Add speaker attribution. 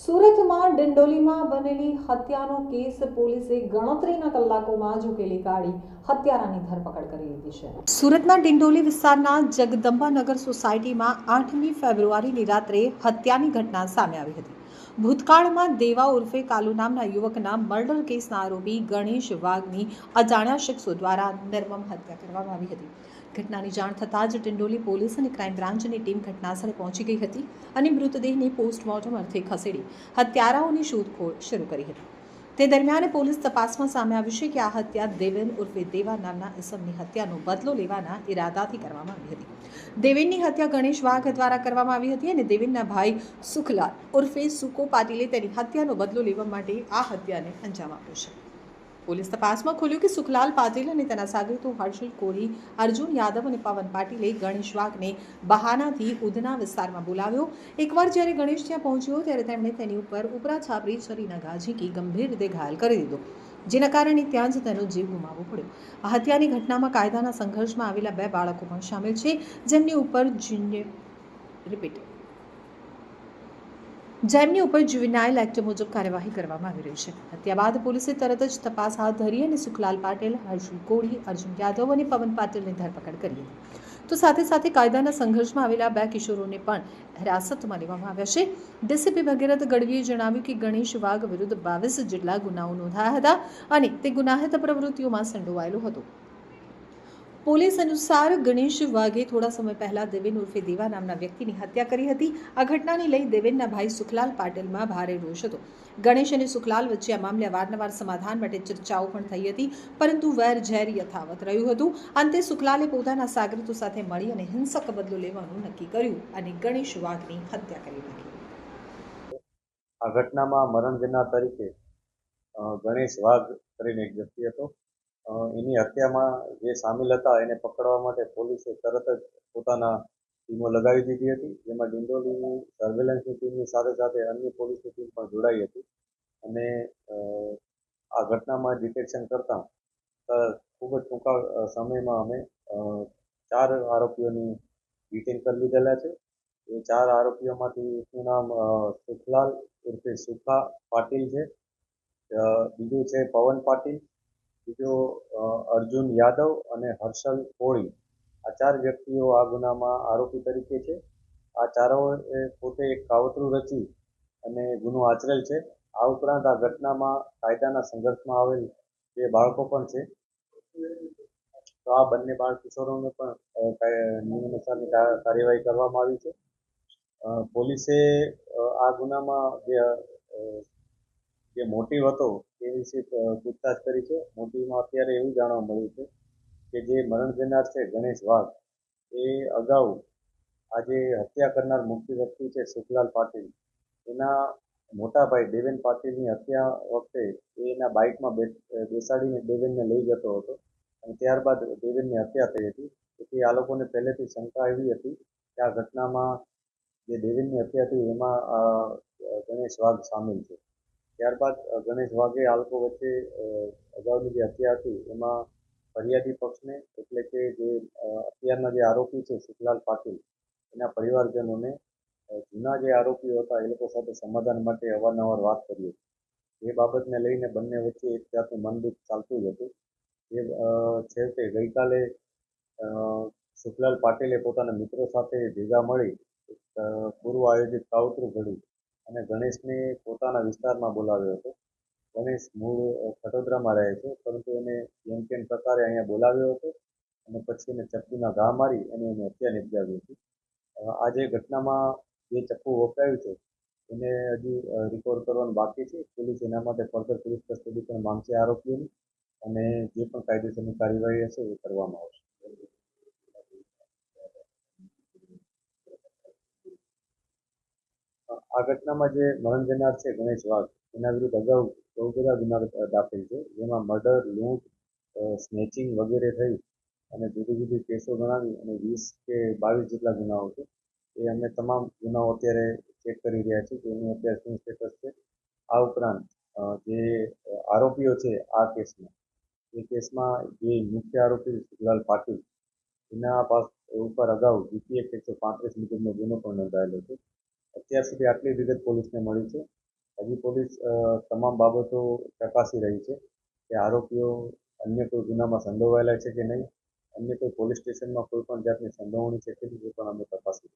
Speaker 1: સુરતમાં ડિંડોલીમાં બનેલી હત્યાનો કેસ પોલીસે ગણતરીના કલાકોમાં જ ઉકેલી કાઢી. હત્યારાની ધરપકડ કરી લીધી છે. સુરતના ડિંડોલી વિસ્તારના જગદંબાનગર સોસાયટીમાં આઠમી ફેબ્રુઆરીની રાત્રે હત્યાની ઘટના સામે આવી હતી. ભૂતકાળમાં દેવા ઉર્ફે કાલુ નામના યુવકના મર્ડર કેસના આરોપી ગણેશ વાઘની અજાણ્યા શખ્સો દ્વારા નિર્મમ હત્યા કરવામાં આવી હતી. ઘટનાની જાણ થતાં જ ટિંડોલી પોલીસ અને ક્રાઇમ બ્રાન્ચની ટીમ ઘટનાસ્થળે પહોંચી ગઈ હતી અને મૃતદેહને પોસ્ટમોર્ટમ અર્થે ખસેડી હત્યારાઓની શોધખોળ શરૂ કરી હતી. તે દરમિયાન પોલીસ તપાસમાં સામે આવ્યું છે કે આ હત્યા દેવેન ઉર્ફે દેવા નામના ઇસમની હત્યાનો બદલો લેવાના ઈરાદાથી કરવામાં આવી હતી. દેવેનની હત્યા ગણેશ વાઘ દ્વારા કરવામાં આવી હતી અને દેવેનના ભાઈ સુખલાલ ઉર્ફે સુકો પાટીલે તેની હત્યાનો બદલો લેવા માટે આ હત્યાને અંજામ આપ્યો છે. પોલીસ તપાસમાં ખુલ્યું કે સુખલાલ પાટીલ અને તેના સાગરીતો હર્ષલ કોહલી, અર્જુન યાદવ અને પવન પાટીલે ગણેશ વાઘને બહાનાથી ઉધના વિસ્તારમાં બોલાવ્યો. એકવાર જ્યારે ગણેશ ત્યાં પહોંચ્યો ત્યારે તેમણે તેની ઉપર ઉપરા છાપરી છરીના ઘા ઝીંકી ગંભીર રીતે ઘાયલ કરી દીધો, જેના કારણે ત્યાં જ તેનો જીવ ગુમાવવો પડ્યો. આ હત્યાની ઘટનામાં કાયદાના સંઘર્ષમાં આવેલા બે બાળકો પણ સામેલ છે, જેમની ઉપર જુનિયર રિપીટ. જેમની ઉપર જુવિનાઇલ એક્ટ મુજબ કાર્યવાહી કરવામાં આવી રહી છે. હત્યા બાદ પોલીસે તરત જ તપાસ હાથ ધરી અને સુખલાલ પાટેલ, હર્ષુલ કોળી, અર્જુન યાદવ અને પવન પાટીલની ધરપકડ કરી હતી. તો સાથે સાથે કાયદાના સંઘર્ષમાં આવેલા બે કિશોરોને પણ હિરાસતમાં લેવામાં આવ્યા છે. ડીસીપી ભગીરથ ગઢવીએ જણાવ્યું કે ગણેશ વાઘ વિરુદ્ધ બાવીસ જેટલા ગુનાઓ નોંધાયા હતા અને તે ગુનાહિત પ્રવૃત્તિઓમાં સંડોવાયેલો હતો. પોલીસ અનુસાર ગણેશ વાઘે થોડા સમય પહેલા દેવેન ઉર્ફે દેવા નામના વ્યક્તિની હત્યા કરી હતી. આ ઘટનાને લઈ દેવેનના ભાઈ સુખલાલ પાટીલમાં ભારે રોષ હતો. ગણેશ અને સુખલાલ વચ્ચે આ મામલે વારંવાર સમાધાન માટે ચર્ચાઓ પણ થઈ હતી, પરંતુ વેર ઝેર યથાવત રહ્યું હતું. અંતે સુખલાલે પોતાના સાગરીતો સાથે મળી અને હિંસક બદલો લેવાનું નક્કી કર્યું અને ગણેશ વાઘની હત્યા કરી નાખી.
Speaker 2: આ ઘટનામાં મરણ જનાર તરીકે ગણેશ વાઘ કરીને એક વ્યક્તિ હતો. એની હત્યામાં જે સામેલ હતા એને પકડવા માટે પોલીસે તરત જ પોતાના ટીમો લગાવી દીધી હતી, જેમાં ડિંડોલીની સર્વેલન્સની ટીમની સાથે સાથે અન્ય પોલીસની ટીમ પણ જોડાઈ હતી. અને આ ઘટનામાં ડિટેક્શન કરતાં ખૂબ જ ટૂંકા સમયમાં અમે ચાર આરોપીઓની ડિટેન કરી લીધેલા છે. એ ચાર આરોપીઓમાંથી એકનું નામ સુખલાલ ઉર્ફે સુખા પાટીલ છે. બીજું છે પવન પાટીલ. બીજો અર્જુન યાદવ અને હર્ષલ કોળી. આ ચાર વ્યક્તિઓ આ ગુનામાં આરોપી તરીકે છે. આ ચારોએ પોતે એક કાવતરું રચી અને ગુનો આચરેલ છે. આ ઉપરાંત આ ઘટનામાં કાયદાના સંઘર્ષમાં આવેલ બે બાળકો પણ છે. તો આ બંને બાળ કિશોરોને પણ અ, કાય- નિયમ અનુસારની કા- કાર્યવાહી કરવામાં આવી છે. પોલીસે આ ગુનામાં જે જે મોટિવ હતો એ વિશે પૂછતાછ કરી છે. મોટિવમાં અત્યારે એવું જાણવા મળ્યું છે કે જે મરણ જનાર છે ગણેશ વાઘ, એ અગાઉ આજે હત્યા કરનાર મુખ્ય વ્યક્તિ છે સુખલાલ પાટીલ. એના મોટા ભાઈ દેવેન પાટીલની હત્યા વખતે એ એના બાઇકમાં બેસાડીને દેવેનને લઈ જતો હતો અને ત્યારબાદ દેવેનની હત્યા થઈ હતી. તેથી આ લોકોને પહેલેથી શંકા એવી હતી કે આ ઘટનામાં જે દેવેનની હત્યા થઈ એમાં ગણેશ વાઘ સામેલ છે. ત્યારબાદ ગણેશ વાઘે આ લોકો વચ્ચે અગાઉની જે હત્યા હતી એમાં ફરિયાદી પક્ષને એટલે કે જે અત્યારના જે આરોપી છે સુખલાલ પાટીલ એના પરિવારજનોને જૂના જે આરોપીઓ હતા એ લોકો સાથે સમાધાન માટે અવારનવાર વાત કરી હતી. એ બાબતને લઈને બંને વચ્ચે એક જાતનું મનદુખ ચાલતું જ હતું. અ, છેવટે ગઈકાલે સુખલાલ પાટીલે પોતાના મિત્રો સાથે ભેગા મળી પૂર્વ આયોજિત કાવતરું ઘડ્યું. અને ગણેશને પોતાના વિસ્તારમાં બોલાવ્યો હતો. ગણેશ મૂળ ખટોદરામાં રહે છે, પરંતુ એને જેમ તેમ પ્રકારે અહીંયા બોલાવ્યો હતો અને પછી એને ચપ્પુના ઘા મારી અને એને હત્યા નિપજાવી હતી આજે ઘટનામાં જે ચપ્પુ વપરાયું છે, એને હજી રિકવર કરવાનું બાકી છે. પોલીસ એના માટે ફર્ધર પોલીસ કસ્ટડી પણ માંગશે આરોપીઓની અને જે પણ કાયદેસરની કાર્યવાહી હશે એ કરવામાં આવશે. આ ઘટનામાં જે મરણ જનાર છે ગણેશ વાઘ, એના વિરુદ્ધ અગાઉ બહુ બધા ગુના દાખલ છે. જેમાં મર્ડર, લૂંટ સ્નેચિંગ વગેરે થઈ અને જુદી જુદી કેસો ગણાવી અને વીસ કે બાવીસ જેટલા ગુનાઓ છે. એ અમે તમામ ગુનાઓ અત્યારે ચેક કરી રહ્યા છીએ કે એનું અત્યારે શું સ્ટેટસ છે. આ ઉપરાંત જે આરોપીઓ છે આ કેસમાં, એ કેસમાં જે મુખ્ય આરોપી સુખલાલ પાટીલ, એના પાસ ઉપર અગાઉ જીપીએફ એકસો પાંત્રીસ મુજબનો ગુનો પણ નોંધાયેલો છે. અત્યાર સુધી આટલી વિગત પોલીસને મળી છે. હજી પોલીસ તમામ બાબતો ચકાસી રહી છે કે આરોપીઓ અન્ય કોઈ ગુનામાં સંડોવાયેલા છે કે નહીં. અન્ય કોઈ પોલીસ સ્ટેશનમાં કોઈ પણ જાતની સંડોવણી છે કે નહીં, એ પણ અમે તપાસી